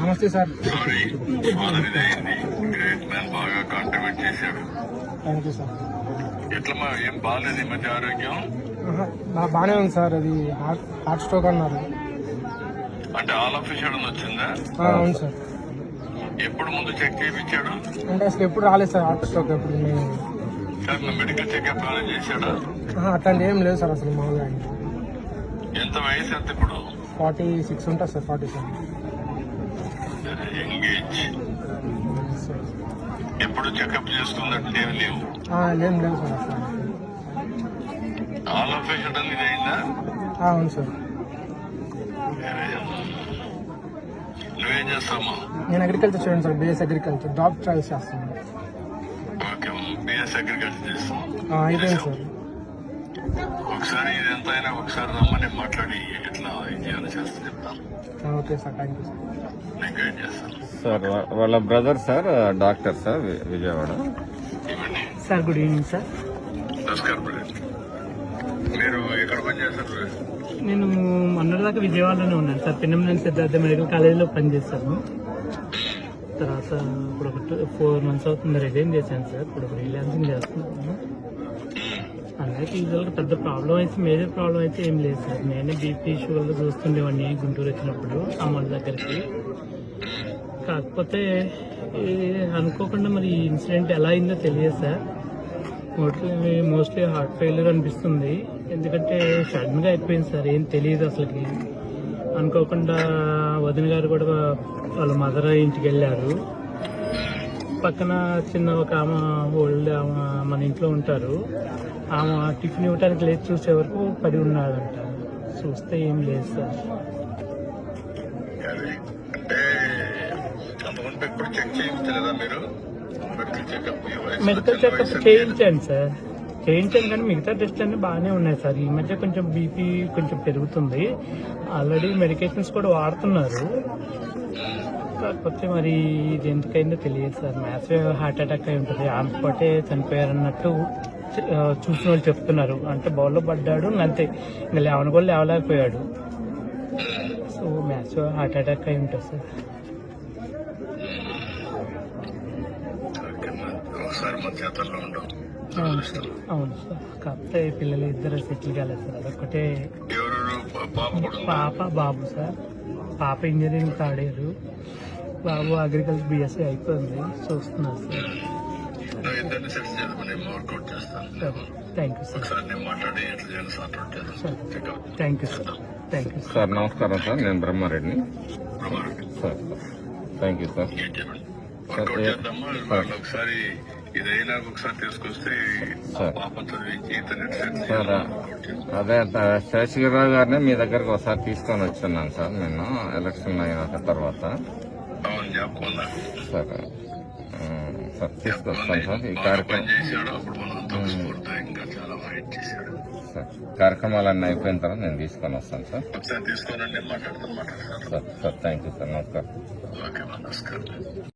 నమస్తే సార్. బాగా కాంట్రిబ్యూట్ చేశాడు. Thank you sir. ఎట్లా మా ఏం బాగాలేదు ఈ మధ్య ఆరోగ్యం? బాగానే ఉంది సార్ అది హార్ట్ హార్ట్ స్ట్రోక్ అన్నారు. అంటే ఆల్ ఆఫ్ అని వచ్చిందా? అవును సార్. ఎప్పుడు ముందు చెక్ చేయించాడు? అంటే అసలు ఎప్పుడు రాలేదు సార్ హార్ట్ స్ట్రోక్ ఎప్పుడు మెడికల్ చెకప్ ఏమైనా చేశాడా? అట్లాంటి ఏం లేదు సార్ అసలు మామూలుగా. ఎంత వయసు ఎంత ఇప్పుడు? ఫార్టీ సిక్స్ ఉంటుంది సార్ ఫార్టీ సెవెన్. ఎంగేజ్. ఎప్పుడు చెకప్ చేసుకున్నట్టు ఏమి లేవు. ఏం లేదు సార్ ఆల్ ఆఫ్ ఇదైందా? ఆ, అవును సార్. నువ్వేం చేస్తామా నేను agriculture student sir BS agriculture job trials చేస్తాను. ఓకే బిఎస్ అగ్రికల్చర్ చేస్తాం అయిపోయింది సార్. ఒకసారి ఎంత అయినా ఒకసారి రమ్మని మాట్లాడి ఎట్లా ఏం చేయాలో చెప్తాను. సార్ నేను గైడ్ చేస్తాను. వాళ్ళ brother sir doctor sir Vijayawada. Sir good evening sir. నమస్కారం బ్రదర్. మీరు ఎక్కడ పని చేస్తారు నేను మొన్నటిదాకా విజయవాడలోనే ఉన్నాను సార్. పిన్నమనేని సిద్ధార్థ మెడికల్ కాలేజీలో పనిచేస్తాను తర్వాత ఇప్పుడు ఒక ఫోర్ మంత్స్ అవుతుంది రిజైన్ చేశాను సార్. ఇప్పుడు ఫ్రీలాన్సింగ్ చేస్తున్నాను. అందరికీ యూజువల్గా పెద్ద ప్రాబ్లం అయితే మేజర్ ప్రాబ్లం అయితే ఏం లేదు సార్. నేనే బీపీ షుగర్ చూస్తుండేవాడిని గుంటూరు వచ్చినప్పుడు అమ్మ దగ్గరికి. కాకపోతే అనుకోకుండా మరి ఈ ఇన్సిడెంట్ ఎలా అయిందో తెలియదు sir. Mostly mostly heart failure అనిపిస్తుంది. ఎందుకంటే సడన్గా అయిపోయింది సార్. ఏం తెలియదు అసలుకి. అనుకోకుండా వదిన గారు కూడా వాళ్ళ మదర్ ఇంటికి వెళ్ళారు. పక్కన చిన్న ఒక ఆమె ఓల్డ్ ఆమె మన ఇంట్లో ఉంటారు. ఆమె టిఫిన్ ఇవ్వడానికి లేచి చూసే వరకు పడి ఉన్నాడంట. చూస్తే ఏం లేదు సార్. మెడికల్ చెకప్ చేయించాను సార్. చేయించాను కానీ మిగతా టెస్ట్ అన్ని బాగానే ఉన్నాయి సార్. ఈ మధ్య కొంచెం బీపీ కొంచెం పెరుగుతుంది. ఆల్రెడీ మెడికేషన్స్ కూడా వాడుతున్నారు. కాకపోతే మరి ఇది ఎందుకైందో తెలియదు సార్. మ్యాథ్స్ హార్ట్ అటాక్ అయి ఉంటుంది. ఆన్ స్పాటే చనిపోయారన్నట్టు చూసిన వాళ్ళు చెప్తున్నారు. అంటే బౌల్లో పడ్డాడు అంతే. ఇంకా లేవని కూడా లేవలేకపోయాడు. సో మ్యాథ్స్ హార్ట్ అటాక్ అయి ఉంటుంది సార్. అవును సార్. అవును సార్. కాకపోతే పిల్లలు ఇద్దరు సెటిల్ కాలేదు సార్. పా- పాప బాబు సార్. పాప ఇంజనీరింగ్ థర్డ్ ఇయర్. బాబు అగ్రికల్చర్ బిఎస్సీ అయిపోయింది. చూస్తున్నారు sir. Thank you sir. Thank you sir. Thank you sir నమస్కారం సార్. నేను బ్రహ్మారెడ్డిని. సార్ థ్యాంక్ యూ సార్ ఒకసారి సార్. అదే శేషగిరిరావు గారిని మీ దగ్గరకు ఒకసారి తీసుకొని వచ్చున్నాను సార్. నేను ఎలక్షన్ అయిన తర్వాత. ఉందా? సార్. కార్యక్రమాలన్నీ అయిపోయిన తర్వాత నేను తీసుకొని వస్తాను సార్. ఒకసారి తీసుకోనండి మాట్లాడతాను మాట్లాడతాను. Sir sir thank you sir నమస్కారం.